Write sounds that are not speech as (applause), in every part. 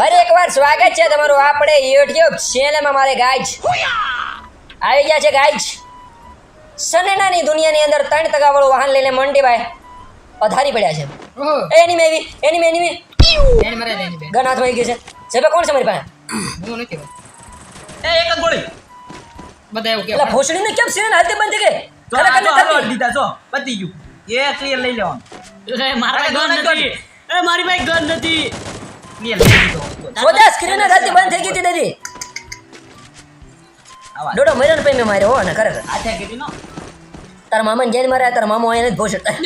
ફરી એકવાર સ્વાગત છે તમારું આપણે યુટ્યુબ ચેનલમાં મારે ગાઈજ આવી ગયા છે ગાઈજ સનેનાની દુનિયાની અંદર ત્રણ ટકા વાળું વાહન લઈને મંડીભાઈ પધારી પડ્યા છે. એની મેવી એની મેની મે ગન હાથમાં ગઈ છે. જેબે કોણ છે મારી પાસે. હું નથી એ એક જ ગોળી. બધા એવું કે એટલે ભોસડીને કેમ સિનેન હાથે બંધ કે ખરેખર થતી. દીધા છો પતી ગયું. એ ક્લિયર લઈ લેવાનું. એ મારા ગન નથી. એ મારી પાસે ગન નથી. ક્લિયર લઈ લીધો. સોદા સ્ક્રીન હાથે બંધ થઈ ગઈ હતી દાદી. ડોડો મર્યો ને મેં માર્યો હો ને ખરેખર. હાથે કીધી નો. તારા મામાને જઈને તારા મામો અહીંયા જ ભોસડતા.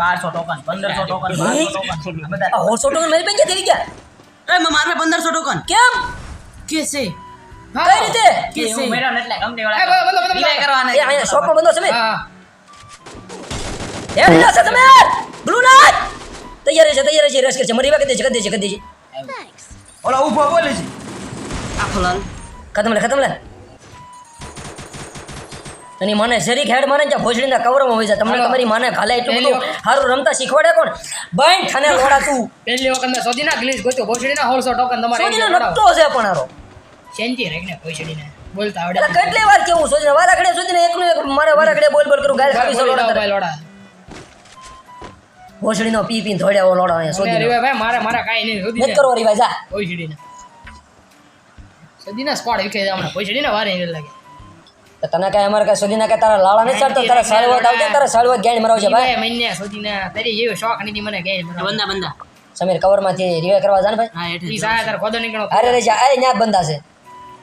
બારસો ટોકન પંદરસો ટોકન બારસો ટોકન. બધા મારી પાસે થઈ ગયા એ મારે પંદરસો ટોકન. કેમ? કેસે કઈ રીતે? કેસે એવું એટલે કંપની એ વાળા. કરવાના એ અહીંયા શોપમાં બંધો એમ ના? છે તમે બ્લુ નાઇટ તૈયાર છે તૈયાર છે. રસ કરશે. મરી વાગે દે છે કદે છે કદે છે. ઓલો ઊભો બોલે છે આખો લાલ ખતમ લે ખતમ લે તની મને શરીક હેડ મારે ત્યાં ભોજડીના કવરમાં હોય છે તમને તમારી માને ખાલે એટલું બધું સારું રમતા શીખવાડે કોણ બાઈન ખાને લોડા તું પહેલી વખત મેં સોદીના ગ્લિચ ગોત્યો ભોસડીના હોલસો ટોકન તમારે એક નકટો છે પણ હારો શાંતિ રાખીને ભોસડીને બોલતા આવડે કેટલી વાર કેવું? સોજીને વારા ઘડે સોજીને એકનું એક મારે વારા ઘડે બોલ બોલ કરું ગાય ખાવી છે ભોસડીનો પી પીને ધોડ્યા ઓ લોડા અહીંયા મેં રિવાય ભાઈ મારા મારા કાઈ નહીં નથી સોદીને કરવો રી ભાઈ જા. ભોસડીને સોદીના સ્કોડ વિખે હમણાં. ભોસડીને વારે નહીં લાગે. તો તને કાંઈ અમારે કાંઈ સોજીના કાંઈ તારા લાળા નથી ચડતો તારા સાળવત આવજે તારા સાળવત ગેણ મરાવ છે ભાઈ. મહિને સોદીના તારી જેવો શોખ નથી મને ગઈ બંદા બંદા. સમીર કવરમાંથી રિવે કરવા જાન ભાઈ. હા એટલે ઈ સાયા તાર ખોદો નીકળો. અરે રે જા. એ ન્યા બંદા છે.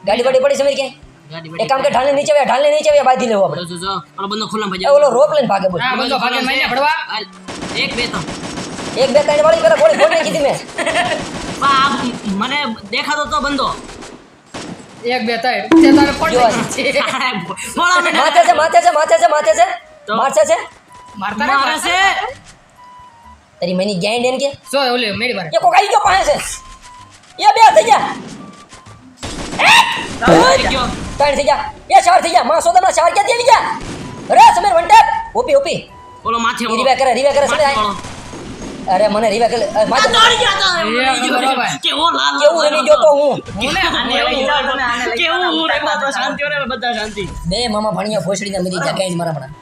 ગાડી બાડી પડી સમીર ક્યાંય? ગાડી એક કામ કે ઢાલને નીચે વ્યા ઢાલને નીચે વ્યા બાંધી લેવો આપણે જો જો ઓલો બંદો ખુલ્લા એ ભાઈ ઓલો રોપ લઈને ભાગે બોલ હા બંધો ભાગે મહિને ભડવા એક બે ત્રણ એક બે ત્રણ વાળી પેલા ગોળી ફોડ નાખી હતી મેં બા, આ મને દેખાતો તો બંદો એક બે ત્રણ તે તારે પડ જો. છે મોળા મને માથે છે માથે છે માથે છે માથે છે તો? માથે છે મારતા મારે ને છે તારી મની ગેંડ એન કે જો ઓલી મેરી મારે એ કોક આવી ગયો પાસે છે એ બે થઈ ગયા થઈ ગયો ત્રણ થઈ ગયા. એ ચાર થઈ ગયા. માં સોદામાં ચાર ક્યાંથી આવી ગયા? અરે Sameer one tap OP OP. ઓલો માથે ઈ કરે રિવે કરે સમીર અરે મને રિવે કરે. માથે દોડી ગયા તા. એ બંદો ભાઈ. કેવો લાલ કેવું રમી ગયો તો હું? કેવું શાંતિ બધા શાંતિ. બે મામા ભણિયા ફોસડીને મરી ગયા મારા પણ.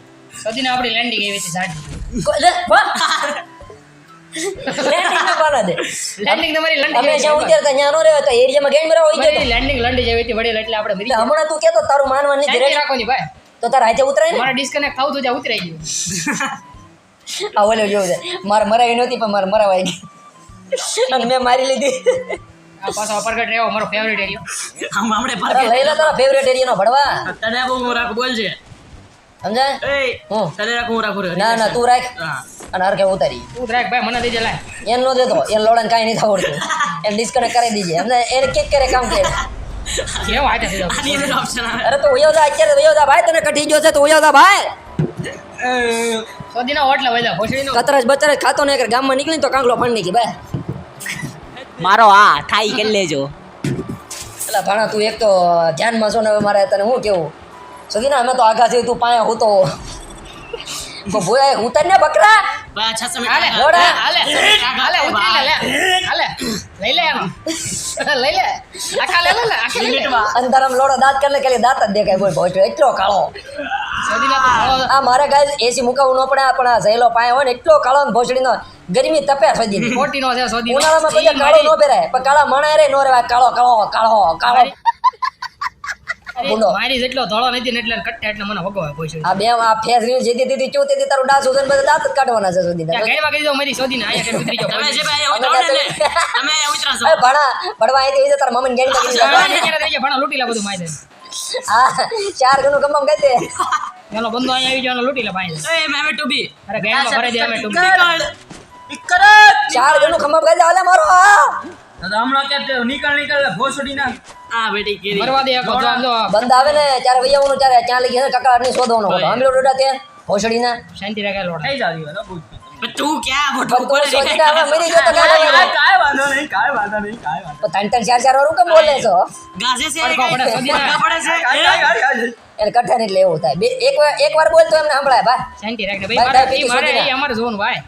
સદીને આપણી લેન્ડિંગ એવી છે સાડી (laughs) કો- લે, વા. Landing ના પાડા દે. લેન્ડિંગ તમારી લેન્ડિંગ અમે જ્યાં ઉતરતા ત્યાં નો રહેતા એરિયામાં ગેંડ મરાવા હોય લેન્ડિંગ લંડી જેવી હતી વડેલ એટલે આપણે મરી હમણાં તું કેતો તારું માનવા ભાઈ. તો તારા હાથે ઉતરાય ને? મારા ડિસ્કનેક્ટ થાવું તો જ્યાં ઉતરાઈ ગયું. આ ઓલો જેવું છે. મારે મરાવી નહોતી પણ મારે મરાવાઈ ગઈ. અને મેં મારી લીધી. આ પાછો અપરકટ રહ્યો મારો ફેવરેટ એરિયો આમ આપણે અરે લઈ લે તારા ફેવરેટ એરિયાનો ભડવા તને બહુ રાખું બોલ છે સમજાય હું. તને રાખું હું રાખું ના ના તું રાખ. હા. અને હરખે ઉતારી. તું રાખ ભાઈ મને દેજે લાય. એમ નો દેતો એમ લોડાને કઈ નહીં આવડતું. (laughs) એમ ડિસ્કનેક્ટ કરી દીજે. એમને એને કેક કરે કામ કરે. આની અંદર option આવે. અરે તો ઉયો જા અત્યારે ઉયો જા ભાઈ તને કઠી ગયો છે તો ઉયો જા ભાઈ. સદીના ઓટલા વૈલા ભોસડીનો. કતરજ બતરજ ખાતો ને એક ગામમાં નીકળી તો કાંગલો ફાંડ નીકળી ભાઈ. મારો આ થાઈ કરી લેજો. એટલે ભાણા તું એક તો ધ્યાનમાં છો ને હવે મારે તને શું કેવું? સુધી અમે તો આઘા જઈ તું પાયા હું તો. ભોયા ઉતર ને બકરા. ભાઈ છસો મિનિટ હાલે આગળ. હાલે હાલે ઉતરી લે લે. હાલે. લઈ લે એનો (laughs) લઈ લે. આખા લે લે લે આખા અંધારામ લોડો દાંત કરે કે દાંત જ દેખાય. બોલ ભોજ્યો એટલો કાળો. આ મારે ગાય એસી મુકાવું ન પડે પણ આ ઝેલો પાયો હોય ને એટલો કાળો ને ભોસડીનો ગરમી તપે સોદી મોટી નો છે સદી ઉનાળામાં કાળો ન પહેરાય પણ કાળા માણા રે નો રેવાય કાળો કાળો કાળો કાળો. બોલો. મારી જેટલો ધોળો નથી ને એટલે કટ્ટે એટલે મને ભગવાય ભોસડી આ બે આ ફેસ રીલ જેથી તેથી ચૂ તેથી તારું ડાસ ઉધન બધા દાંત કાઢવાના છે સુધી ત્યાં કહી દો મારી સદીને અહીંયા કઈ ઉતરી જાઓ તમે જે ભાઈ ઉતરો ને તમે અહીંયા ઉતરાશો. ભણા ભણવા અહીંથી વિજય તારા મમ્મીને ગેડી કરી ભણા લૂટી લે બધું માય આ ચાર ગણું કમામ કરી દે ચાલો બંદો અહીંયા આવી જવાનો લૂટી લે ભાઈ એ મેમે ટુ અરે ગેમમાં ભરાઈ દે અમે ટૂંક નીકળ. નીકળ. ચાર ગણું ખમામ કરી દે હાલે મારો આ તો હમણાં કે નીકળ નીકળ ભોસડી ના આ બેટી કેરી. મરવા દે એક જો બંધ આવે ને ત્યારે વૈયાવાનું ત્યારે ત્યાં લઈ ગયા કકા ની શોધવાનો હતો ડોડા તે ભોસડીના શાંતિ રાખે લોટ થઈ જાવ દીવા બહુ તું ક્યાં પણ ભટકું તું પડે મરી ગયો તો કાંઈ વાંધો વાંધો નહીં કાંઈ વાંધો નહીં કાંઈ વાંધો પણ ત્રણ ત્રણ ચાર ચાર વાળું કેમ બોલે છો ગાજે છે પડે, શોધી પડકા પડે છે. નહીં. કાંઈ, કાંઈ, કાંઈ, કાંઈ. એને કઠણ એટલે એવું થાય. બે એક વાર એક વાર બોલ તો એમને સંભળાય ભાઈ શાંતિ રાખે મારે અમારે ભાઈ.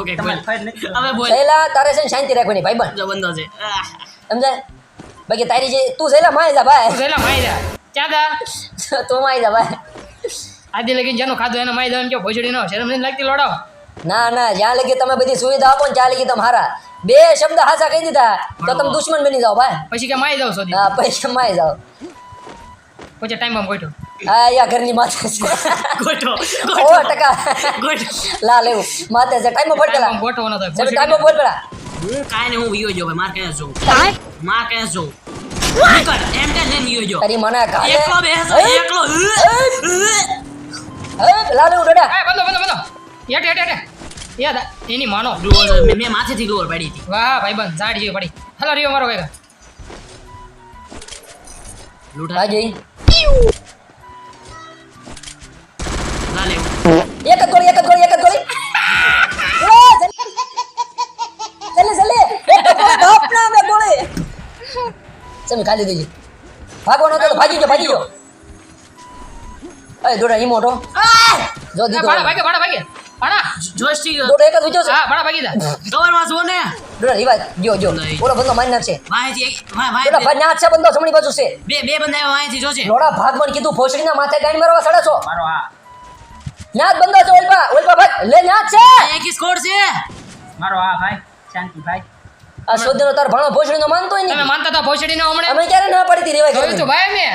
ઓકે (laughs) હવે બોલ. સેલા તારે છે શાંતિ રાખવાની ભાઈ બન જો બંધો છે. સમજાય બાકી તારી જે તું સેલા માય જા ભાઈ. સેલા માય જા. ક્યાં તું માય જા ભાઈ. આદિ લગી જેનો ખાધો એના માય એમ કે ભોજડી નો શરમ નથી લાગતી લોડાવ ના ના જ્યાં લગી તમે બધી સુવિધા આપો ને ત્યાં લગી તમે હારા. બે શબ્દ હાસા કહી દીધા. તો તમે દુશ્મન બની જાઓ ભાઈ. પછી કે માય જાવ સુધી? હા પછી માય જાવ પછી ટાઈમમાં ગોઠો હા યા ઘરની માથે છે. ગોઠો ઓ ટકા. ગોઠો લા લેવું માથે છે. ટાઈમ પેલા. ટાઈમ ગોઠવવાનો થાય ટાઈમ પેલા. હું કાંઈ ને હું વિયો જો ભાઈ માર ક્યાં જોઉં માર કે જો નીકળ એમ કે લઈને વિયો જો તારી મને કાલે એકલો બેસો એકલો. હે? લા લેવું ડડા એ બંધો બંધો બંધો. હેઠ હેઠ યાદ એની માનો. મેં માથેથી ગ્લોવર પાડી હતી. વાહ ભાઈ બંધ. ઝાડ જેવી પડી. હલો રિયો મારો ભાઈ. લૂટા હાજી એક જ ગોળી એક જ ગોળી એક જ ગોળી જલ્દી જલ્દી જ બાપ ના બે ગોળી સમી ખાલી દેજી ભાગવાનો તો ભાગી ગયો ભાગી ગયો અય દોડા ઈ મોટો જો દીધો ભાડા ભાગે ભાડા ભાગે ભાડા જોસ્ટિક દોડો એક જ વિચો છે હા ભાડા ભાગી દા કવરમાં છો ને દોડા રીવા જો જો. ઓલો બંદો મારી નાખશે વાંહેથી એક વાંહે દોડા ભાઈ છે બંદો જમણી બાજુ છે બે બે બંદા આવ્યા જોશે દોડા ભાગવણ કીધું ફોસડીના માથે ગાંડ મારવા સડા છો મારો આ નાચ બંદો છે ઓલપા ઓલપા ભાઈ લે યાદ છે. એક સ્કોર છે? મારો આ ભાઈ શાંતિ ભાઈ આ શોધનો તાર ભણો ભોસડીનો માનતો નહીં તમે માનતા હતા ભોસડી નો અમે ક્યારે ના પડી રેવાય જોયું તો ભાઈ મે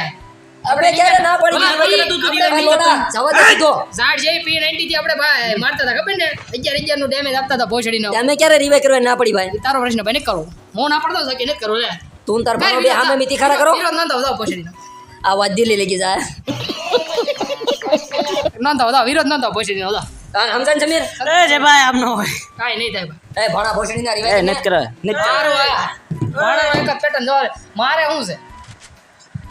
આપણે ક્યારે ના પડી ભલા, તું તો જવા દે તો ઝાડ જેવી પી નાઇન્ટી થી આપણે ભાઈ મારતા હતા ખબર ને? અગિયાર અગિયારનું ડેમેજ આપતા હતા ભોસડી નો અમે ક્યારે રિવાય કરવા ના પડી ભાઈ? તારો પ્રશ્ન ભાઈ નહીં કરો. હું ના પડતો કે નથી કરો લે. તું તાર ભણો બે સામે મિતી ખરા કરો. વિરોધ ન વધાવો ભોસડી નો આ વાત દિલ્હી લઈ જાય નોંધો વધાવો વિરોધ નોંધો ભોસડી નો વધાવો હા, સમજાય સમીર એ જે ભાઈ આમનો હોય. કાઈ નહીં થાય ભાઈ. એ ભણા ભોસડી ના રિવાય નત કરે નત મારો મારો એક પેટન જો મારે શું છે?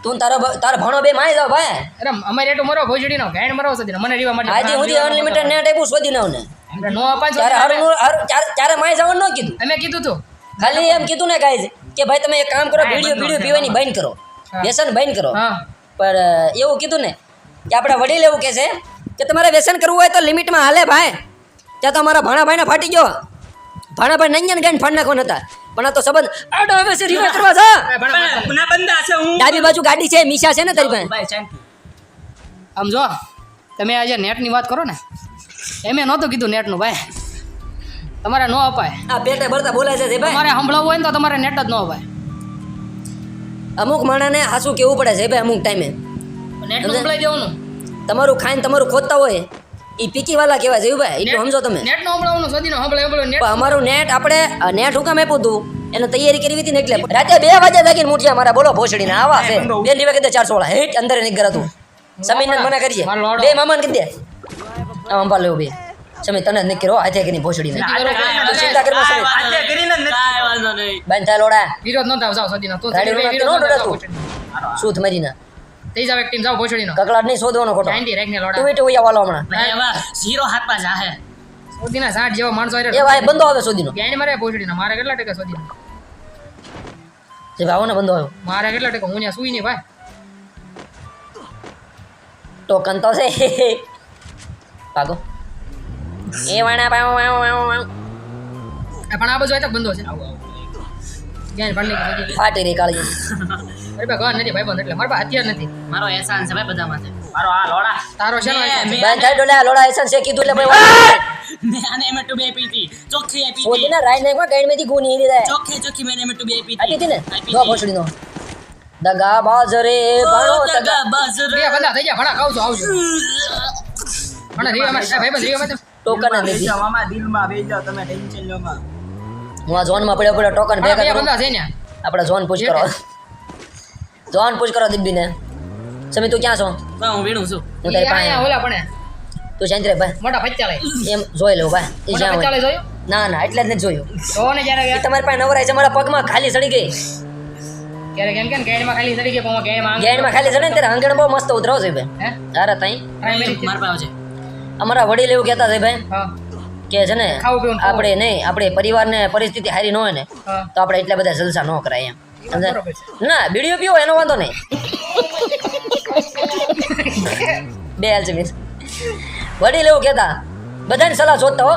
તું તારો તારો ભણો બે માય જાવ ભાઈ. અરે અમારે એટલું મરો ભોજડી નો. ગાયણ મરો સદી મને રીવા માટે આજે સુધી અનલિમિટેડ નેટ આપ્યું શોધી ને. નો અપાય છે ત્યારે હારું નું- હારું- ત્યારે- ત્યારે માય જવાનું ન કીધું. અમે કીધું તું. ખાલી એમ કીધું ને ગાઈઝ કે ભાઈ તમે એક કામ કરો વીડિયો વીડિયો પીવાની બંધ કરો. વ્યસન બંધ કરો. હા. પણ એવું કીધું ને કે આપણા વડીલ એવું કહે છે કે તમારે વ્યસન કરવું હોય તો લિમિટમાં હાલે ભાઈ. ત્યાં તો અમારા ભાણાભાઈને ફાટી ગયો. ભાણાભાઈ ને ગાઈને ફાડ નાખવાના હતા. પણ આ તો સંબંધ આડો હવે છે રિવાય કરવા છે. એ ભણા ભણા. ના બંદા છે હું ડાબી બાજુ ગાડી છે મીશા છે ને તારી પાસે? આમ જો તમે આજે નેટની વાત કરો ને એમે નહોતું કીધું નેટનું ભાઈ. તમારે ન અપાય. આ પેટે ભરતા બોલાય છે ભાઈ. તમારે સંભળાવવું હોય ને તો તમારે નેટ જ ન અપાય. અમુક માણસને હાસું કેવું પડે છે ભાઈ અમુક ટાઈમે નેટ સંભળાઈ દેવાનું. તમારું ખાઈને તમારું ખોદતા હોય એ પીકી વાલા કહેવાય. જયુભાઈ ભાઈ? એટલું સમજો તમે. નેટનું સંભળાવવાનું સદીનો સંભળાય સંભળાય નેટ પણ અમારું નેટ આપણે આ નેટ હું કામ આપ્યું હતું એને તૈયારી કરી હતી ને એટલે રાતે બે વાગે લાગીને મૂઠિયા મારા બોલો ભોસડીને આવા છે. બે ની વાગે ચારસો વાળા હેઠ અંદર નીકળ હતું સમીર ને મને કરીએ. મારો લોડો. બે મામાને કીધે. આ અંબા લેવું બે. સમીર તને જ કર્યો હાથે કરી ભોસડીને. તું ચિંતા કરવા સમીર. આજે કરીને ને નથી કાંઈ વાંધો નહીં. બાંધ થાય લોડા વિરોધ ન થાવ જાવ સદીનો. તું ગાડી તો ન ન સૂત મરીના. થઈ જાવ એક ટીમ જાવ ભોસડીનો કકડાટ નહીં શોધવાનો ખોટો. નાઇન્ટી રેક ને તું લોડા એટું ઉયા વાલો હમણાં. ઝીરો હાથમાં જાહે. સદીના સાઠ જેવા માણસો એ ભાઈ બંધો આવે શોધીનો ગાયણ મારે ભોસડીના મારે કેટલા ટકા સદીનો? જે ભાઈ ને બંધો આવ્યો. મારે કેટલા ટકા? હું ત્યાં સુઈ નહીં ભાઈ. ટોકન તો છે. ભાગો. એ વાણા પાઉ પાઉ પાઉ. એ પણ આ બધું તો બંધો છે? આવું સદી. ફાટી રહી કાળી અરે ભાઈ ગન નથી ભાઈ બંધ એટલે. મારા પાસે હથિયાર નથી. મારો એહસાન છે ભાઈ બધા માથે મારો આ લોડા. તારો છે? ને મેં- મેં- બાંધ થાય ડોલા લોડા એસન છે કીધું એટલે ભાઈ મેં આને એમ ટુ બે આપી ચોખ્ખી આપી શોધી હતી ને રાઈ નાખવા ગાઈડ મેથી ગુની હીરી દે ચોખ્ખી મેં એમ ટુ બે આપી આપી હતી ને? આપી જો ભોસડીનો. દગા બાજરે ભાણો દગા બાજર. બે બંધા થઈ ગયા ભણા ખાવ છો આવજો. ભણા રીવા ભાઈ બંધ રીવા ટોકન નથી મામા દિલમાં બેસી તમે ટેન્શન લો માં હું આ ઝોનમાં પડ્યો પડ્યો ટોકન ભેગા કરું. બંધા છે ને. આપણે ઝોન પૂછ કરો. ઝોન પૂછ કરો દિબ્બીને સમી તું ક્યાં છો? હું વીણું છું. હું તારી પાસે ઓલા પણ. તું શાંતિ રે ભાઈ. મોટા પચ્ચા લઈ એમ જોઈ લઉં ભાઈ. એ જ્યાં જોયું? ના ના એટલે જ નથી જોયું. જોને જ્યારે તમારી પાસે નવરાય છે મારા પગમાં ખાલી સડી ગઈ. ક્યારેક એમ કે ખાલી પણ સડે ને ત્યારે આંગણ બહુ મસ્ત ઉતરો છે ભાઈ. હે? તારા તાઈ. મારા પાસે છે અમારા વડીલ એવું કહેતા છે ભાઈ કે છે ને આપણે નહીં આપણે પરિવારને પરિસ્થિતિ હારી ન હોય ને તો આપણે એટલા બધા જલસા ન કરાય એમ. ના બીડીઓ પીવો એનો વાંધો નહીં. બે હાલ છે મિસ વડીલ એવું કહેતા બધાની સલાહ શોધતા હો.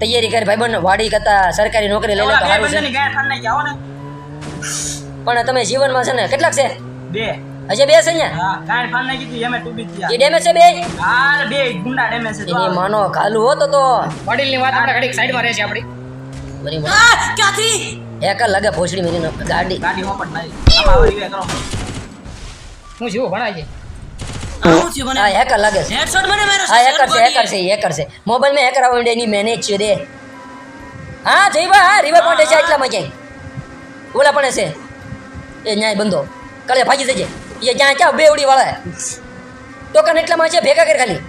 તૈયારી કરી ભાઈબંધ વાડી કરતા સરકારી નોકરી લઈ લે તો સારું છે. પણ તમે જીવનમાં છે ને કેટલાક છે? બે. હજી બે છે અહીંયા હા એમે એ ડેમેજ છે બે? બે ગુંડા ડેમેજ છે માનો ખાલું હોતો તો. વડીલની વાત આપણે ઘડીક સાઈડમાં રહેશે આપણી બરી ક્યાંથી? એકલ લાગે ભોસડી મેરી ગાડી. ગાડી હોપટ મારી. આમાં આવો કરો. હું જીવો ભણાય છે. હા હેકર લાગે છે. હેડશોટ મને હા હેકર છે હેકર છે હેકર છે. મોબાઈલમાં હેકર આવડે એની મેનેજ છે દે હા જઈવા હા રીવર પોઈન્ટ છે એટલામાં ક્યાંય. ઓલા પણ છે. એ ન્યાય બંધો. કાલે ભાગી જજે. એ જ્યાં ક્યાં બે ઉડી વાળા. ટોકન એટલામાં છે ભેગા કરી ખાલી.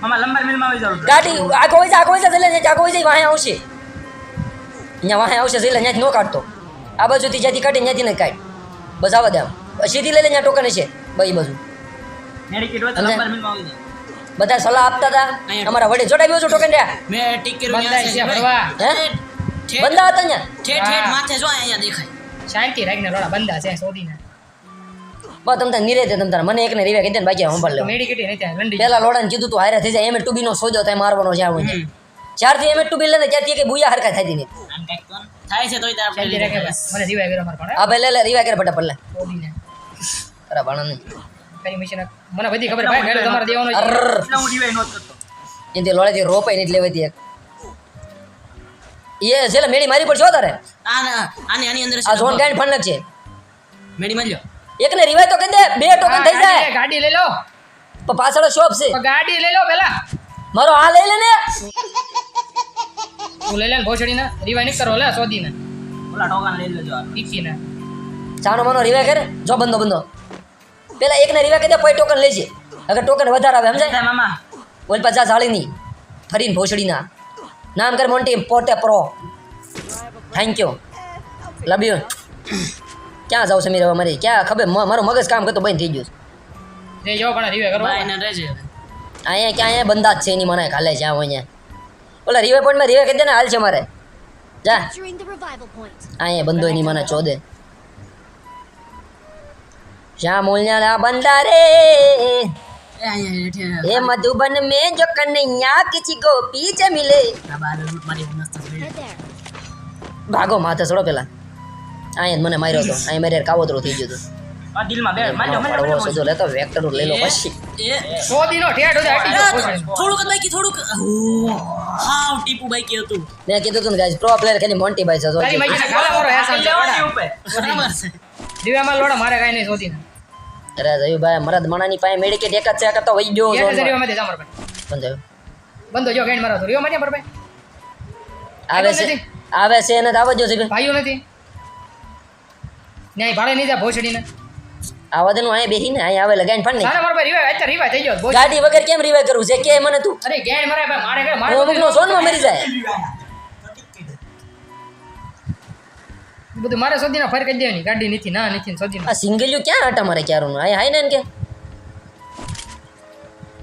ગાડી આગો હોય છે આગો હોય છે એટલે આગો હોય છે વાહે આવશે. અહીંયા વાહે આવશે એટલે ત્યાંથી નો કાઢતો. આ બાજુથી જ્યાંથી કાઢી ત્યાંથી ને કાઢ. બસ આવા દે આમ સીધી લઈ લે ત્યાં ટોકન છે ભાઈ બાજુ. બધા સલાહ આપતા હતા અમારા વડે જોડાવ્યો છો ટોકન રહ્યા મેં ટીક કર્યું છે છે હે? બંધા હતા અહીંયા? ઠેઠ ઠેઠ માથે જો અહીંયા દેખાય. શાંતિ રાખીને રોડા બંધા છે શોધીને બસ તમ તાર નિરે તમ તાર મને એકને રીવે કીધે ને બાકી સંભાળ લેવા. મેડિકેટી નહીં ત્યાં લંડી. પેલા લોડાને કીધું તું હારે થઈ જાય એમ ટુબી નો સોજો થાય મારવાનો છે આવું. ચારથી એમ ટુબી લે ને ત્યારથી કે બુયા હરકા થતી નહીં. આમ કંઈક તો થાય છે તોય તારે આપણે રાખે બસ. મને જીવાય કર્યો મારા પણ આ ભાઈ લે લે રીવા કરે ફટાફટ લે. અરે ભાણા નહીં. કઈ મિશન મને બધી ખબર ભાઈ મેળો તમારે દેવાનો છે. એટલે હું revive નોત કરતો એનથી લોડેથી રોપાઈ ને એટલે વધી એક. એ છેલ્લે મેડી મારી પડશે હો તારે. આ આની આની અંદર આ ઝોન ગાઈડ ફંડ છે. મેડી મારી લ્યો. એકને રિવાય તો કહી દે બે ટોકન થઈ જાય. ગાડી લઈ લો. પાછળ શોપ છે. ગાડી લઈ લો પેલા મારો આ લઈ લે ને. તું લઈ લે ને નહીં કરો લે શોધીને. ઓલા ટોકન લઈ લેજો આ. ઈકીને ચાનો માનો રિવાય કરે? જો બંધો બંધો. પેલા એકને રિવાય કહી દે પછી ટોકન લેજે અગર ટોકન વધારે આવે સમજાય? મામા. ઓલ પાછા જાળીની. ફરીને ભોસડીના નામ કર મોન્ટી પોતે પ્રો થેન્ક યુ લવ યુ ક્યાં જાવ સમીર હવે મારી? ક્યાં? ખબર મારું મગજ કામ કરતો બંધ થઈ ગયું રે જો પણ રિવાય કરો ભાઈ ને રહેજે અહીંયા ક્યાં અહીંયા બંધા જ છે એની મને ખાલે જ્યાં હોય અહીંયા ઓલા રિવાઈ પોઈન્ટમાં રિવાઈ કરી દે ને હાલ છે મારે. જા. અહીંયા બંધો એની મને ચોદે શ્યામ મોલ્યા ના બંધા રે. એ મધુબન મે જો કનૈયા કિસી ગોપી જ મિલે. ભાગો માથે છોડો પેલા. અહીંયા મને માર્યો તો. અહીંયા મારે કાવતરો થઈ ગયો હતો. આ દિલમાં બે. મારજો મારજો પડવો મારજો સોજો લેતો વેક્ટર લઈ લો પછી. એ. શોધીનો ઠેઠ સુધી હટી થોડુંક બાકી થોડુંક. હાવ ટીપુ બાકી હતું. મેં કીધું હતું ગાઈસ પ્રો પ્લેયર ખાલી મોન્ટી ભાઈ છે જો તારી માઈકીને ખાલા વાળો હેસાન છે, લેવાની લોડા. ઉપર. બરાબર છે. રિવાયમાં લોડા મારે કાંઈ નહીં શોધીને. અરે જયું ભાઈ મરદ મણાની પાસે એક જ છે આ કરતો ગયો ભાઈ. બંધો જો મારો ભાઈ. આવે છે. આવે છે એને તો આવજો છે ભાઈઓ નથી. ન્યાય ભાડે નહીં જા ભોસડીને. આવા દેનું અહીંયા બેહીને અહીંયા આવે લગાઈને પણ નહીં મારા ભાઈ રિવાય અત્યારે રિવાય થઈ ગયો ગાડી વગર કેમ રિવાય કરું છે? કે મને તું? અરે ગેટ મારે ભાઈ મારે કે મારે હું અમુકનો સોનમાં મરી જાય. બધું મારે શોધીને ફરી કરી દેવાની ગાડી નથી ના નથી શોધીને આ સિંગલિયું ક્યાં હટા મારે ક્યારનું? આ હાય ને કે.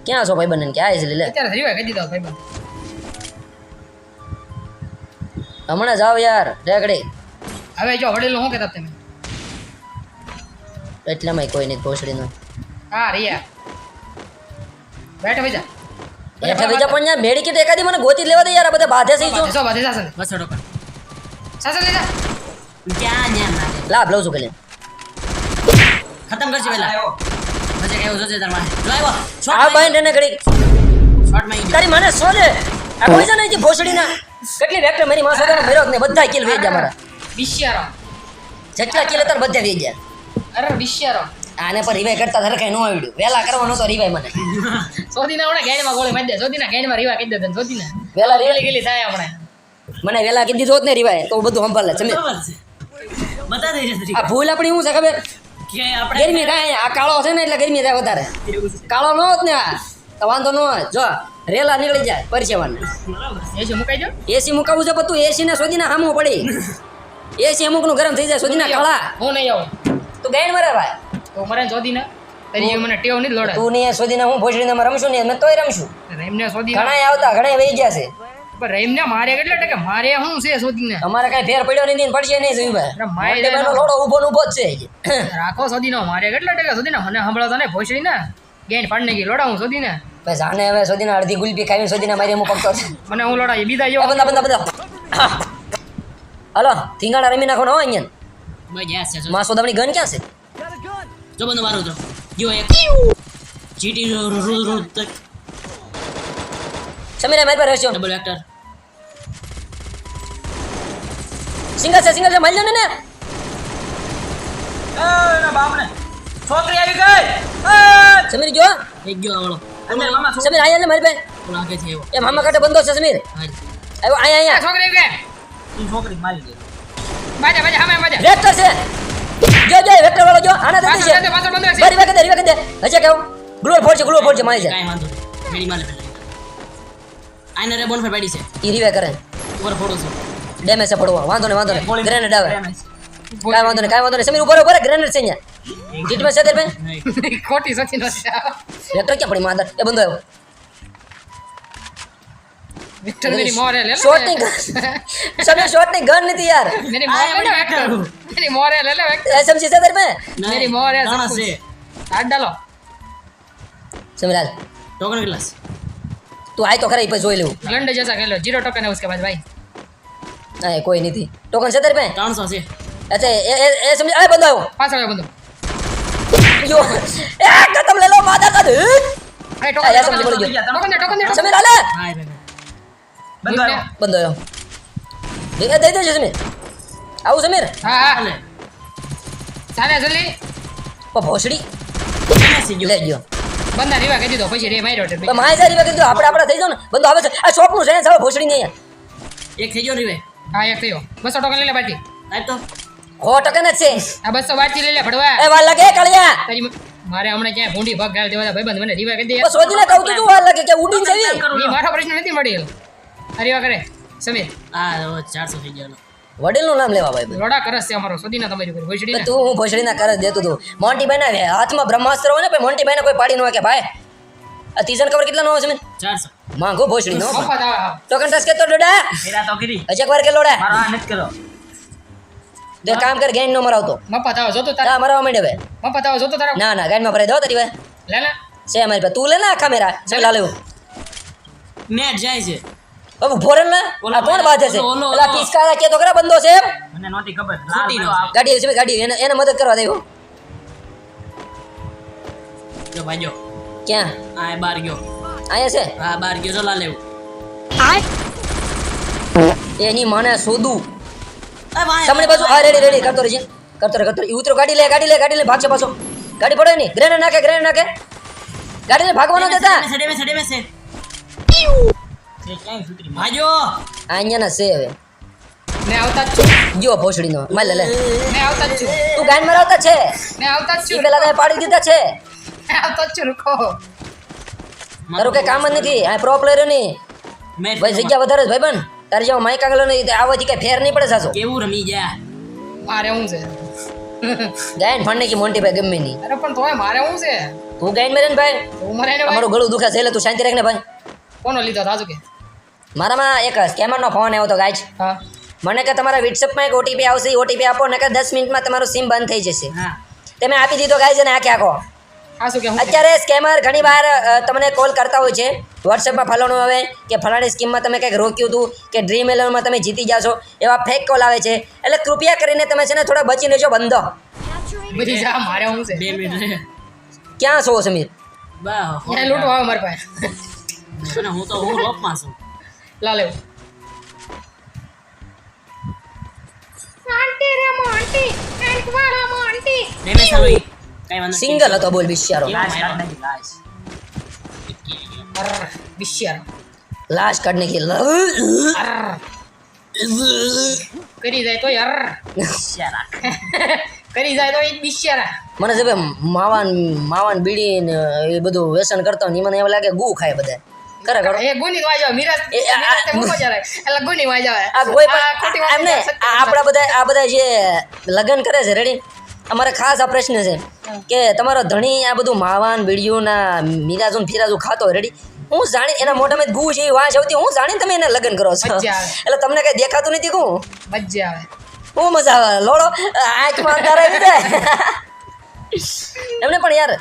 ક્યાં છો ભાઈ બને કે? આ લે અત્યારે રિવાય કરી દીધો ભાઈ બન હમણાં જાવ યાર રેગડે હવે જો વડીલું શું કહેતા તમે? એટલામાં કોઈ નહીં ભોસડીનું હા રિયા. બેઠા ભાઈ જા એટલે બીજા પણ ત્યાં મેડિકેટ એકાદી મને ગોતી લેવા દે યાર આ બધા બાધે થઈ જો સો બાધે સાસન બસો પર સાસન લીધા ક્યાં ન્યા મારે? લા બ્લાઉઝ છું ખતમ કરજે પેલા. મજે કેવું જોજે તાર મારે જો આવ્યો. શોટ આ બાઈન એને ઘડી શોટમાં ગયો તારી મને સોલે. આ કોઈ જને જે ભોસડી ના કેટલી વેક્ટર મારી માં શોધે મર્યો ને બધા કિલ વેચ ગયા મારા. વિશ્યારો જેટલા કિલ હતા બધા વેચ ગયા. અરે વિશ્યારો. આને પર રિવાઈ કરતા ધરકાઈ ન આવડ્યું. વેલા કરવાનો તો રિવાઈ મને. સોધીના હમણાં ગેડમાં ગોળી મારી દે. સોધીના ગેડમાં રિવાઈ કરી દે તને સોધીના વેલા રિવાઈ રિવાય થાય આપણે. મને વેલા કીધી હોત ને રિવાય તો બધું સંભાળે છે. બતા દઈ આ ભૂલ આપણી શું છે ખબર? કે આપણે ગરમી થાય આ કાળો છે ને એટલે ગરમી થાય વધારે. કાળો ન હોત ને આ. તો વાંધો ન હોય જો રેલા નીકળી જાય પરસેવાને. બરાબર. છે એ છે મુકાઈ દો એસી મુકાવું છે પણ તું એસી ને શોધીને હામું પડી. (laughs) એસી અમુકનું ગરમ થઈ જાય શોધીને કાળા. હું નહીં આવું. તું ગાઈન મરે ભાઈ તો મરે સોધીને તરી મને ટેવ નહીં લોડે તું ને શોધીને હું ભોસડીને રમશું ને મેં તોય રમશું. એમને સોદી ઘણા આવતા ઘણા વહી ગયા છે. પણ એમને મારે કેટલા ટકે? મારે શું છે સોધીને અમારે કઈ ફેર પડ્યો નથી ને પડશે નહીં જોયું ભાઈ. મારે બેનો લોડો ઊભો ને ઊભો જ છે (coughs) રાખો સોધીનો મારે કેટલા ટકા સોધીને મને સંભળાતો ને ભોસડી ને ગેન પડને ગઈ. લોડા હું સોધીને બસ આને હવે સોદીના અડધી ગુલપી ખાવી શોધીને મારી હું પકતો મને હું લોડા એ બીજા બંદા બંદા બંદા. (coughs) હલો થીંગાડા રમી નાખો ને હો અહીંયા. ભાઈ માં સોદામણી ગન ક્યાં છે? જો બંધ મારો તો. જો એક. જીટી રો રો રો તક. સમીરા મારી પાસે રહેશો ડબલ વેક્ટર સિંગલ છે સિંગલ છે મારી લો ને ને. એ, એના બાપને. છોકરી આવી ગઈ. સમીર જો એક ગયો આવડો. મામા સમીર આયા ને મારી પાસે લાગે છે એવો એ મામા કાટે બંધો છે સમીર. આવ્યો અહીંયા આયા. અહીંયા છોકરી આવી ગઈ. છોકરી મારી ગઈ. બાજા બાજા હામે બાજા. વેક્ટર છે. જો જો વેક્ટર વાળો જો આના દે છે બરી વેકે દે વેકે દે. હજે કેવું ગ્લોર ફોર છે ગ્લોર ફોર છે મારી છે. કાઈ વાંધો. મેડી મારે પેલા. આઈને રે બોન પેડી છે. ઈ રીવે કરે. ઉપર ફોડો છે. ડેમેજ છે પડવા વાંધો ને વાંધો ને. ગ્રેનેડ આવે. કાઈ વાંધો નહીં કાંઈ વાંધો નહીં. સમીર ઉપર ઉપર ગ્રેનેડ છે અહીંયા. જીટમાં છે નહીં. (laughs) ખોટી સચી નો વેક્ટર કે પડી? માદર એ બંધો આવ્યો. વિક્ટર મેરી મોર લે શોટની. સમજે શોટની ગન નથી યાર. મેરી મોર લે વિક્ટર મેરી મોર લે લે વિક્ટર સમજે છે તારે મેરી મોર લે છે. હાથ ડાલો. સમરાલ. ટોકન ગ્લાસ તું આય તો ખરા પછી જોઈ લેવું. બ્લન્ડ જૈસા ખેલો જીરો ટોકન હે ઉસકે પાસ ભાઈ. ના કોઈ નથી. ટોકન છે તારે 300 છે. અચ્છા એ એ સમજે અરે બંદો આવ્યો પાછળ આવ્યો બંદો યો એ કતમ લે લો માદા કદ અરે ટોકન ટોકન ટોકન ટોકન સમજે લે બંધો આવ્યો બંધો આવ્યો દઈ દેજો સમીર આવું સમીર ભોસડી. કહી દીધો પછી રે માર્યો તો માય સારી રીવા થઈ જાવ ને. બંધો આવે છે. આ નહીં એક થઈ ગયો રીવે હા એક થયો. બસો ટકા લઈ લે બાટી ટકા ને છે. આ બસો બાટી લઈ લે ભડવા. એ વાર લાગે કળિયા. મારે હમણાં ક્યાં ભૂંડી ભાગ ગાળ દેવા ભાઈ બંધ મને રીવા કહી દે. બસ કહું તું વાર કે ઉડીને જવી. પ્રશ્ન નથી મળ્યો. આ કરે સમીર. આ ચારસો થઈ ગયો. વડીલનું નામ લેવા ભાઈ રોડા કરસ છે અમારો સદીના તમારી ઉપર ભોજડી ને. તું હું ભોસડીના કરસ દેતો તું. મોન્ટીભાઈ ના હાથમાં બ્રહ્માસ્ત્ર હોય ને પછી મોન્ટીભાઈ ને કોઈ પાડી ન હોય કે ભાઈ આ તીજન કવર કેટલા નો હોય છે ચારસો. માંગો ભોસડી નો. ટોકન ટસ કે તો ડોડા? હેરા તો કરી હજે એક વાર કે લોડા? મારા નત કરો દે કામ કર ગેન નો મરાવતો. મફત આવે જોતો તારા. ના મરાવા માંડે ભાઈ મફત આવે જોતો તારા. ના ના ગેનમાં ભરાઈ દો તારી ભાઈ. લે લે. સે અમારી પાસે તું લે ના આખા મેરા ચાલ લા. લેવું નેટ જાય છે. ફોરન ને આ કોણ બાધે છે? ઓલો. પિસ્કા કે તો કરે બંદો છે મને નોતી ખબર. ગાડી છે ગાડી. એને એને મદદ કરવા દેવો જો ભાઈ જો. ક્યાં? આ બાર ગયો. આયા છે? હા બાર ગયો. જો લા લેવું એની મને સોદું. આ ભાઈ સામે બાજુ હા રેડી રેડી કરતો રહેજે. કરતો રહે કરતો ઉતરો ગાડી લે ગાડી લે ગાડી લે ભાગશે પાછો. ગાડી પડે નહીં. ગ્રેનેડ નાખે ગ્રેનેડ નાખે. ગાડી લે ભાગવા ન દેતા. છે, ડેમેજ છે, ડેમેજ છે. છૂટરી ભાઈઓ છે હવે. મેં આવતા જ છું. જો ભોસડીનો. માલ લે લે. આવતા જ છું. તું ગાડી મરાવતા છે? મેં આવતા જ છું. પેલા પાડી દીધા છે? મેં આવતા જ છું રૂકો તારું કઈ કામ જ નથી. આ પ્રો પ્લેયરની ભાઈ જગ્યા વધારે ભાઈ બન. તારે જાવ માઇક આગળ નહીં તે આવવાથી કઈ ફેર નહીં પડે સાચો. કેવું રમી ગયા? મારે હું છે? ગાયન ફંડ કે મોન્ટી ભાઈ ગમે નહીં. અરે પણ તોય મારે હું છે? તું ગાયન મેરે ભાઈ? તું મરે ને ભાઈ? અમારું ગળું દુખે છે એટલે તું શાંતિ રાખ ને ભાઈ. કોનો લીધો તાજુ કે? મારામાં એક સ્કેમરનો ફોન આવ્યો હતો ગાય હા. મને કે તમારા વોટ્સઅપમાં એક ઓટીપી આવશે ઓટીપી આપો ને કે દસ મિનિટમાં તમારું સિમ બંધ થઈ જશે. હા. તમે આપી દીધો ગાય ને આખે આખો. આ શું કે અત્યારે સ્કેમર ઘણી વાર તમને કોલ કરતા હોય છે વોટ્સએપમાં ફલાણું આવે કે ફલાણી સ્કીમમાં તમે કંઈક રોક્યું હતું કે ડ્રીમ ઇલેવનમાં તમે જીતી જાશો એવા ફેક કોલ આવે છે. એટલે કૃપયા કરીને તમે છે ને થોડા બચી લેજો બંધો. બધી જા મારે હું છે? બે મિનિટ રહે. ક્યાં છો સમીર? લૂંટવા આવે મારી પાસે. હું તો હું રોપમાં છું. લા લેવું આંટી રે મો આંટી. એન્ક વાળા મો આંટી. ડેમેજ ચાલુ ઈ. કાંઈ વાંધો નહીં. સિંગલ હતો બોલ બિશ્યારો. લાશ લાશ. બિશિયાર. લાસ્ટ કાઢને કે કરી જાય તો યાર કરી જાય તો એ બિશિયારા. મને છે ભાઈ માવાન માવાન બીડી ને એ બધું વ્યસન કરતો ને મને એમ લાગે ગુ ખાય બધા ખરેખર એ ગુની વાજો આ- મિરાજ તે મૂકો જરા. એટલે ગુની વાજો આ કોઈ પણ એમને આપડા આ આપણા બધા આ બધા જે લગ્ન કરે છે રેડી અમારે ખાસ આ પ્રશ્ન છે કે તમારો ધણી આ બધું માવાન બીડીયું મિરાજું ફિરાજું ખાતો રેડી હું જાણી એના મોઢામાં ગુ છે વાંચ આવતી હું જાણી તમે એને લગ્ન કરો છો. એટલે તમને કઈ દેખાતું નથી કહું મજા આવે. હું મજા આવે. લોડો આંખમાં અંધાર આવી જાય. એમને પણ યાર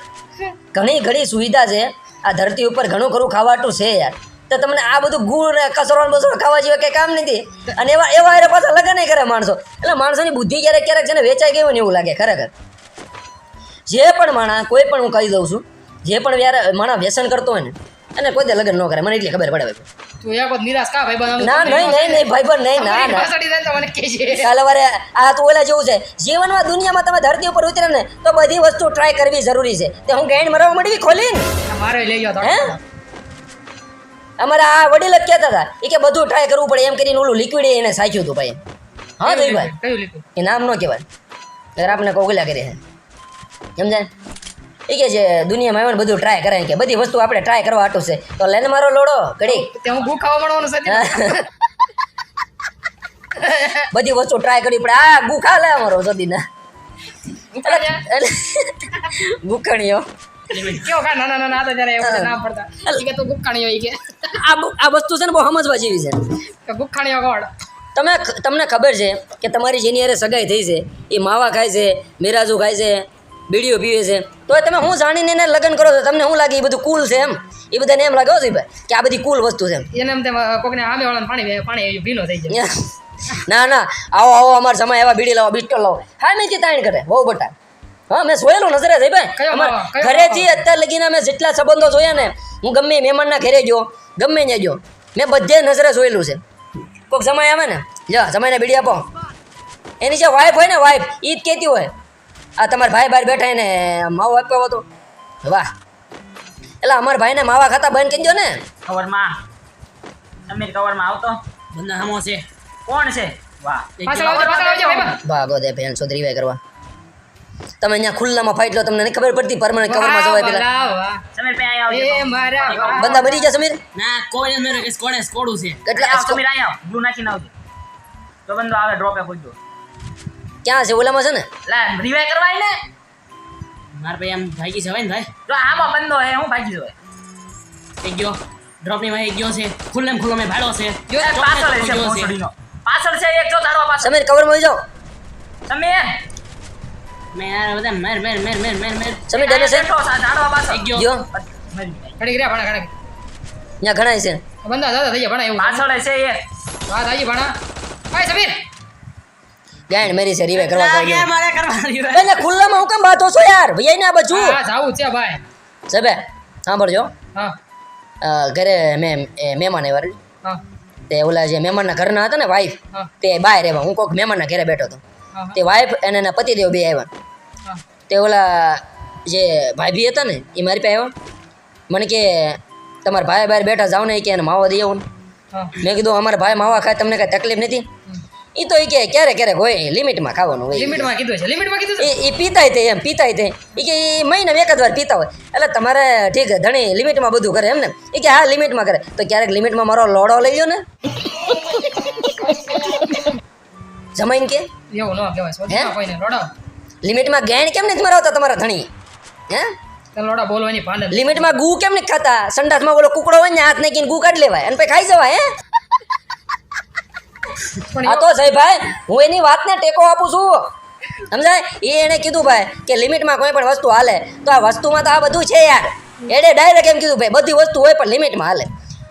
ઘણી ઘણી સુવિધા છે. આ ધરતી ઉપર ઘણું ખરું ખાવાટું છે યાર. તો તમને આ બધું ગુણ ને કચરો ને બસરો ખાવા જેવા કંઈ કામ નથી. અને એવા એવા હારે પાછા લગ્ન કરે માણસો. એટલે માણસોની બુદ્ધિ ક્યારેક ક્યારેક છે ને વેચાઈ ગયું ને એવું લાગે, ખરેખર. જે પણ માણસ કોઈ પણ હું કહી દઉં છું, જે પણ વ્યારે માણસ વ્યસન કરતો હોય ને એને કોઈ લગ્ન ન કરે મને એટલી ખબર પડે ભાઈ તું એક વખત નિરાશ કા ભાઈ બનાવ? ના નહીં નહીં નહીં ભાઈ પણ નહીં ના ના. કાલે વારે આ તો ઓલા જેવું છે. જીવનમાં દુનિયામાં તમે ધરતી ઉપર ઉતરે ને તો બધી વસ્તુ ટ્રાય કરવી જરૂરી છે. તે હું ગેંડ મરવા માંડવી ખોલી મારે લઈ હે? અમારા આ વડીલ જ કહેતા હતા એ કે બધું ટ્રાય કરવું પડે એમ કરીને ઓલું લિક્વિડ એને સાચ્યું હતું ભાઈ. હા ભાઈ? એ નામ ન કહેવાય. અગર આપણે કોગલા કરી છે. સમજાય? એ કે છે દુનિયામાં આવે બધું ટ્રાય કરાય કે બધી વસ્તુ આપણે ટ્રાય કરવા હાટું છે. તો લઈને મારો લોડો ઘડી હું ભૂખ ખાવા મળવાનું છે (laughs) બધી વસ્તુ ટ્રાય કરવી પડે. આ ગુખા લે અમારો સદીના ગુખણીઓ (laughs) આ વસ્તુ છે ને બહુ સમજવા જેવી છે. ગુખાણીઓ કોણ? તમે તમને ખબર છે કે તમારી જેની હારે સગાઈ થઈ છે એ માવા ખાય છે મિરાજુ ખાય છે બીડીઓ પીવે છે. તો તમે હું જાણીને એને લગ્ન કરો છો તમને શું લાગે એ બધું કુલ છે એમ? એ બધાને એમ લાગે છે ભાઈ કે આ બધી કુલ વસ્તુ છે એમ. એને એમ કોકને આમે વાળાને પાણી પાણી ભીનો થઈ જાય. ના ના આવો આવો અમારા સમય એવા બીડી લાવો બિસ્ટો લાવો. હા મેં તાણ કરે બહુ બટા. હા મેં જોયેલું નજરે થઈ ભાઈ. ઘરેથી અત્યાર લગીને મેં જેટલા સંબંધો જોયા ને હું ગમે મહેમાનના ઘરે ગયો ગમે ત્યાં ગયો. મેં બધે નજરે જોયેલું છે. કોઈક સમય આવે ને લ્યો સમયને બીડી આપો. એની જે વાઈફ હોય ને વાઈફ એ જ કહેતી હોય. આ તમારા ભાઈ બહાર બેઠા એને માવો આપ્યો હતો. વાહ. એટલે અમારા ભાઈને માવા ખાતા બંધ કરી દો ને. કવરમાં. સમીર કવરમાં આવતો. બંદા હમો છે. કોણ છે? વાહ. ભાગો દે ભેણ કરવા. તમે અહીંયા ખુલ્લામાં ફાઈટ લો તમને ખબર પડતી પરમાનન્ટ કવરમાં જવાય પેલા. સમીર પે આયા એ મારા બંદા મરી ગયા સમીર? ના કોઈ નથી મેરે કે કોણે સ્કોડું છે. કેટલા સમીર આયા બ્લુ નાખીને આવજો. તો બંદો આવે ડ્રોપે પૂછજો. ક્યાં છે ઓલામાં છે ને? લા રિવાય કરવાય ને માર ભાઈ આમ ભાગી જવાય ને ભાઈ. તો આમાં બંદો હે હું ભાગી જવાય. એક ગયો. ડ્રોપની ભાઈ ગયો છે. ખુલ્લે ખુલ્લો મે ભાડો છે. જો પાછળ છે પાછળ છે એક જો તારો પાછળ. સમીર કવરમાં આવી જાઓ. સમીર મેં યાર બધા મેર મેર મેર મેર મેર મેર. સમીર ડેમેજ છે? ઝાડવા પાછળ. એક ગયો. ગયો. ગયા ભણા ઘડીક. ત્યાં ઘણા છે. બંદા દાદા થઈ ગયા ભણા એવું પાછળ છે એક વાત આવી ભણા ભાઈ સમીર! ગાયણ મેરી છે રિવે કરવા કહી યાર, મારે કરવા હોય. એટલે ખુલ્લામાં હું કેમ બાતો છો યાર? ભૈયા ને આ બાજુ. હા જાવું છે ભાઈ. સબે સાંભળજો. હા. ઘરે મેં મહેમાન આવ્યા હા. તે ઓલા જે મહેમાનના ઘરના હતા ને વાઈફ તે બહાર આવ્યા. હું કોઈક મહેમાનના ઘરે બેઠો હતો. તે વાઈફ અને એના પતિદેવ બે આવ્યા. તે ઓલા જે ભાભી હતા ને એ મારી પાસે આવ્યા. મને કે તમારા ભાઈ બહાર બેઠા જાઓ ને કે એને માવા દઈ આવું મેં કીધું અમારા ભાઈ માવા ખાય તમને કાંઈ તકલીફ નથી? એ તો એ કે ક્યારેક ક્યારેક હોય લિમિટમાં ખાવાનું હોય. લિમિટમાં કીધું છે લિમિટમાં કીધું છે? એ પીતાય તે એમ પીતાય તે. એ કે મહિનામાં એક જ વાર પીતા હોય. એટલે તમારે ઠીક ધણી લિમિટમાં બધું કરે એમ ને. એ કે હા લિમિટમાં કરે. તો ક્યારેક લિમિટમાં મારો લોડો લઈ લો ને. જમાઈને કે? એવું ન કહેવાય લોડા? લિમિટમાં ગેણ કેમ નથી મરાવતા તમારા ધણી? હે? લોડા બોલવાની ભાન લિમિટમાં ગુ કેમ નથી ખાતા? સંડાસમાં ઓલો કુકડો હોય ને હાથ નાખીને ગુ કાઢી લેવાય. અને પછી ખાઈ જવાય હે? હા તો જયભાઈ હું એની વાતને ટેકો આપું છું સમજાય એ એણે કીધું ભાઈ કે લિમિટમાં કોઈ પણ વસ્તુ હાલે તો આ વસ્તુમાં તો આ બધું છે યાર એણે ડાયરેક્ટ એમ કીધું ભાઈ બધી વસ્તુ હોય પણ લિમિટમાં હાલે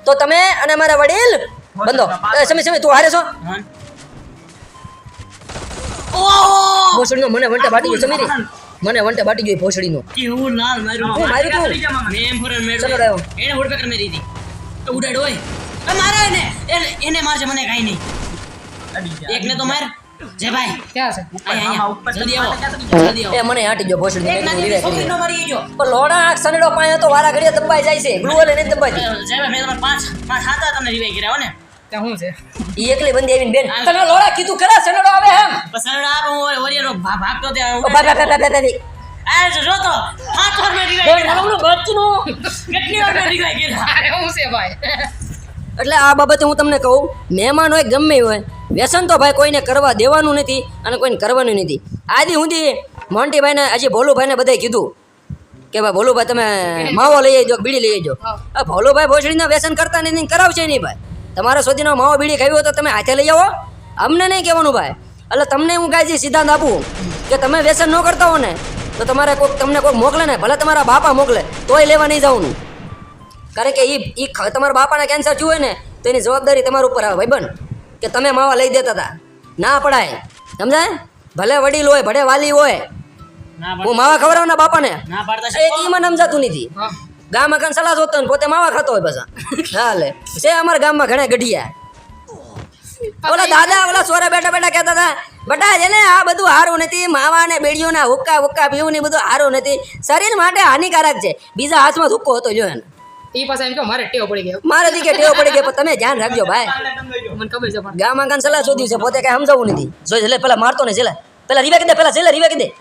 તો તમે અને મારા વડીલ બંધો સમી સમી તું હારે છો ભોસડીનો મને વંટે બાટી ગયો સમીરી મને વંટે બાટી ગયો ભોસડીનો કેવું લાલ માર્યું. હું મારી તું મેં એમ ફોરન મેળવ્યો. ચલો રહ્યો. એને woodpecker મારી હતી. તો ઉડાડ હોય. મારે એને. એને- એને મારજે, મને કાઈ નહીં. એકને તો માર. જે ભાઈ. ક્યાં છે અહીંયા, ઉપર જલ્દી આવો. જલ્દી આવો. એ મને હાટી ગયો ભોસડી એક નાની એવી છોકરીનો મારી ગયો. પણ લોડા આ સનેડો પાયો તો વારા ઘડીએ દબાઈ જાય છે ગ્લુ વાલે નહીં દબાતી જે ભાઈ, મેં તમાર પાંચ પાંચ હાથા તમને revive કર્યા હો ને ત્યાં હું છે ઈ એકલી બંદી આવીને બેન તમે લોડા કીધું ખરા સનેડો આવે એમ બસ સરળ આ હું ઓરિયનો ભાગતો ત્યાં ભાગ ભાગ ભાગ બા બા બા બા. આ જો જો તો પાંચ વાર મેં revive કર્યા. ઓલું બચનું. કેટલી વાર મેં revive કર્યા. (laughs) અરે શું છે ભાઈ એટલે આ બાબતે હું તમને કહું મહેમાન હોય ગમે હોય વ્યસન તો ભાઈ કોઈને કરવા દેવાનું નથી અને કોઈને કરવાનું નથી. આદિ સુધી મોન્ટીભાઈને હજી ભોલુભાઈને બધાય કીધું કે ભાઈ, ભોલુભાઈ, તમે માવો લઈ આવજો બીડી લઈ આવજો. આ ભોલુભાઈ ભોસડીના વ્યસન કરતા નથી ને કરાવશે નહીં ભાઈ. તમારા સુધીનો માવો બીડી ખાવી હોય તો તમે હાથે લઈ આવો. અમને નહીં કહેવાનું ભાઈ. એટલે તમને હું કાંઈ સિદ્ધાંત આપું કે તમે વ્યસન ન કરતા હો ને તો તમારે કોઈક તમને કોઈક મોકલે ને, ભલે તમારા બાપા મોકલે, તોય લેવા નહીં જવાનું. કારણ કે ઈ તમારા બાપાને કેન્સર થયું હોય ને, તો એની જવાબદારી તમારા ઉપર આવે ભાઈબંધ કે તમે માવા લઈ દેતા હતા ના પડાય. સમજાય? ભલે વડીલ હોય ભલે વાલી હોય. હું માવા ખવડાવના બાપાને. ના પાડતા એ મને સમજાતું નથી. ગામમાં કન સલાહ જોતો ને પોતે માવા ખાતો હોય પાછા. હાલે છે અમારા ગામમાં ઘણા ગઢિયા. ઓલા દાદા ઓલા સોરા બેઠા બેઠા કહેતા હતા બટા છે ને આ બધું સારું નથી. માવા ને બેડીઓના હુક્કા હુક્કા પીવું ને બધું સારું નથી. શરીર માટે હાનિકારક છે. બીજા હાથમાં હુક્કો હતો જો એને. એ પાસે એમ કે મારે ટેવ પડી ગયો મારે દીકે ટેવ પડી ગયો પણ તમે ધ્યાન રાખજો ભાઈ. મને ખબર છે પણ. ગામમાં કન સલાહ શોધ્યું છે પોતે કઈ સમજાવવું નથી. જોઈ એટલે પેલા મારતો ને છેલ્લા પેલા રીવા દે પેલા જેલા રીવા કીધે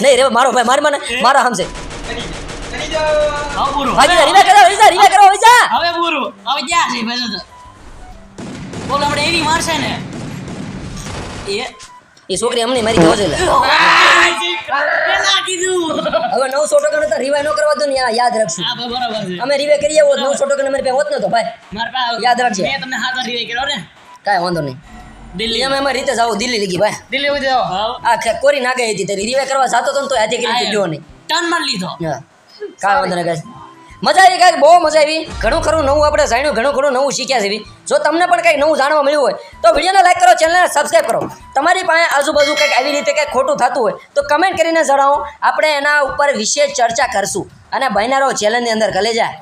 નહીં રે મારો ભાઈ મારી મને મારા હમસે હવે પૂરું ભાગી જા, રીવા કરો રીવા રીવા કરો રીવા હવે પૂરું હવે ક્યાં છે ભાઈ તો? બોલ આપણે એવી મારશે ને. એ એ છોકરી અમને મારી કીધું (laughs) હવે નવસો ટકા નતા રિવાય ન કરવા દો ને આ યાદ રાખશું અમે રિવે કરીએ હોત નવસો ટકા મારી પાસે હોત નતો ભાઈ. યાદ રાખજે. મેં તમને હાથ વાર કર્યો ને? કાંઈ વાંધો નહીં. દિલ્હી. અમે અમારી રીતે જાવ દિલ્હી લગી ભાઈ. દિલ્હી સુધી આ કોરી ના ગઈ હતી તારી. રિવે કરવા જાતો તો ને તો આજે કરી જો નહીં ટર્ન મારી લીધો. કાંઈ વાંધો નહીં. મજા આવી કાંઈ બહુ મજા આવી. ઘણું ખરું નવું આપણે જાણ્યું, ઘણું ઘણું નવું શીખ્યા છે. જો તમને પણ કંઈક નવું જાણવા મળ્યું હોય, તો વિડીયોને લાઈક કરો ચેનલને સબસ્ક્રાઈબ કરો. તમારી પાસે આજુબાજુ કંઈક આવી રીતે કંઈક ખોટું થતું હોય, તો કમેન્ટ કરીને જણાવો. આપણે એના ઉપર વિશેષ ચર્ચા કરશું. અને બહેનારો ચેનલની અંદર કલેજા